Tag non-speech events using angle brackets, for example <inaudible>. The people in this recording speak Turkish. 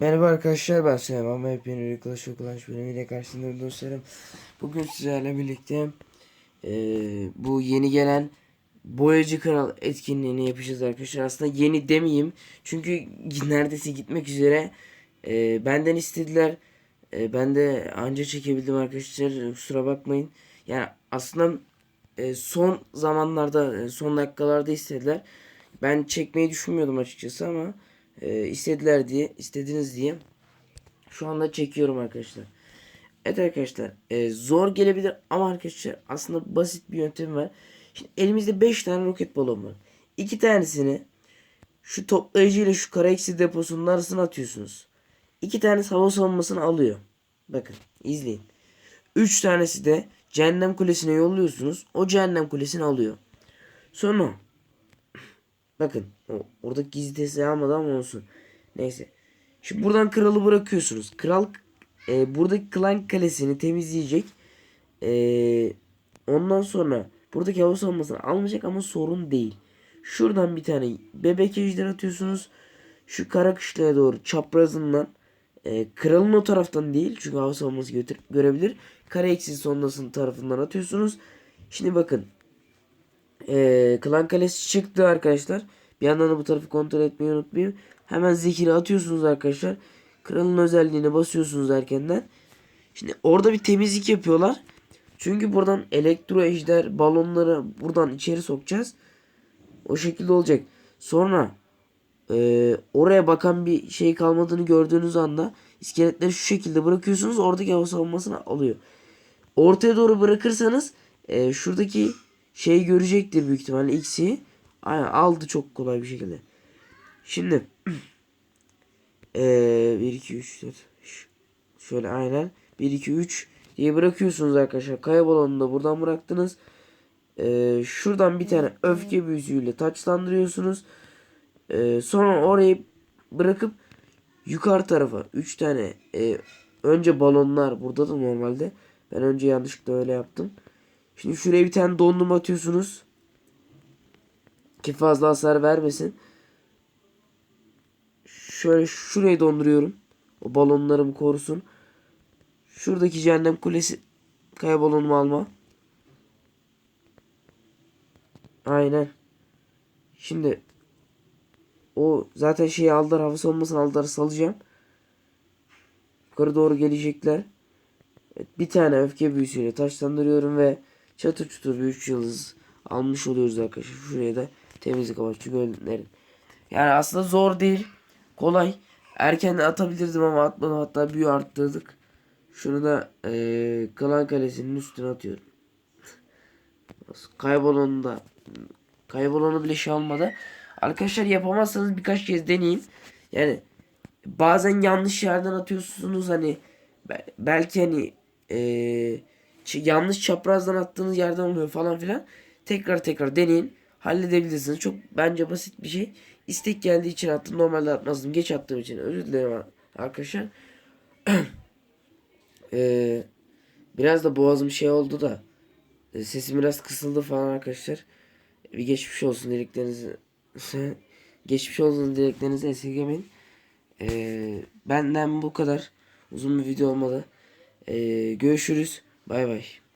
Merhaba arkadaşlar ben Süleyman ve hepiniz Clash of Clans bölümüyle karşınızda dostlarım. Bugün sizlerle birlikte eee, bu yeni gelen Boyacı Kral etkinliğini yapacağız arkadaşlar. Aslında yeni demeyeyim çünkü neredeyse gitmek üzere Eee, benden istediler. Eee, ben de anca çekebildim arkadaşlar kusura bakmayın. Yani aslında eee, son zamanlarda eee, son dakikalarda istediler. Ben çekmeyi düşünmüyordum açıkçası ama e, istediler diye istediniz diye şu anda çekiyorum arkadaşlar. Evet arkadaşlar e, zor gelebilir ama arkadaşlar aslında basit bir yöntem var. Şimdi elimizde 5 tane roket balon var. 2 tanesini şu toplayıcı ile şu kara eksi deposunun arasına atıyorsunuz. 2 tanesi hava savunmasını alıyor. Bakın izleyin. 3 tanesi de cehennem kulesine yolluyorsunuz. O cehennem kulesini alıyor. Sonra Bakın orada gizli testi almadı ama olsun. Neyse. Şimdi buradan kralı bırakıyorsunuz. Kral e, buradaki klan kalesini temizleyecek. E, ondan sonra buradaki hava savunmasını almayacak ama sorun değil. Şuradan bir tane bebek ejder atıyorsunuz. Şu kara kışlaya doğru çaprazından e, kralın o taraftan değil çünkü hava savunması götür, görebilir. Kare eksi sondasının tarafından atıyorsunuz. Şimdi bakın ee, klan kalesi çıktı arkadaşlar. Bir yandan da bu tarafı kontrol etmeyi unutmayın. Hemen zehiri atıyorsunuz arkadaşlar. Kralın özelliğine basıyorsunuz erkenden. Şimdi orada bir temizlik yapıyorlar. Çünkü buradan elektro ejder balonları buradan içeri sokacağız. O şekilde olacak. Sonra e, oraya bakan bir şey kalmadığını gördüğünüz anda iskeletleri şu şekilde bırakıyorsunuz. Oradaki hava savunmasını alıyor. Ortaya doğru bırakırsanız e, şuradaki şey görecektir büyük ihtimalle X'i. Aynen aldı çok kolay bir şekilde. Şimdi ee, 1 2 3 4 şöyle aynen 1 2 3 diye bırakıyorsunuz arkadaşlar. Kaya da buradan bıraktınız. Ee, şuradan bir tane öfke büyüsüyle taçlandırıyorsunuz. Ee, sonra orayı bırakıp yukarı tarafa 3 tane e, önce balonlar burada da normalde. Ben önce yanlışlıkla öyle yaptım. Şimdi şuraya bir tane dondurma atıyorsunuz. Ki fazla hasar vermesin. Şöyle şurayı donduruyorum. O balonlarımı korusun. Şuradaki cehennem kulesi kaya balonumu alma. Aynen. Şimdi o zaten şeyi aldılar hava savunmasını aldılar salacağım. Yukarı doğru gelecekler. Evet, bir tane öfke büyüsüyle taşlandırıyorum ve çatır çutur bir 3 yıldız almış oluyoruz arkadaşlar. Şuraya da temizlik amaçlı gönderin. Yani aslında zor değil. Kolay. Erken atabilirdim ama atmadım. Hatta büyü arttırdık. Şunu da ee, Klan Kalesi'nin üstüne atıyorum. Kaybolonu da kaybolonu bile şey olmadı. Arkadaşlar yapamazsanız birkaç kez deneyin. Yani bazen yanlış yerden atıyorsunuz hani belki hani ee, yanlış çaprazdan attığınız yerden oluyor falan filan. Tekrar tekrar deneyin. Halledebilirsiniz. Çok bence basit bir şey. İstek geldiği için attım. Normalde atmazdım. Geç attığım için. Özür dilerim arkadaşlar. <clears throat> ee, biraz da boğazım şey oldu da. E, sesim biraz kısıldı falan arkadaşlar. Bir geçmiş olsun dileklerinizi. <laughs> geçmiş olsun dileklerinizi esirgemeyin. Ee, benden bu kadar. Uzun bir video olmadı. Ee, görüşürüz. Bay bay.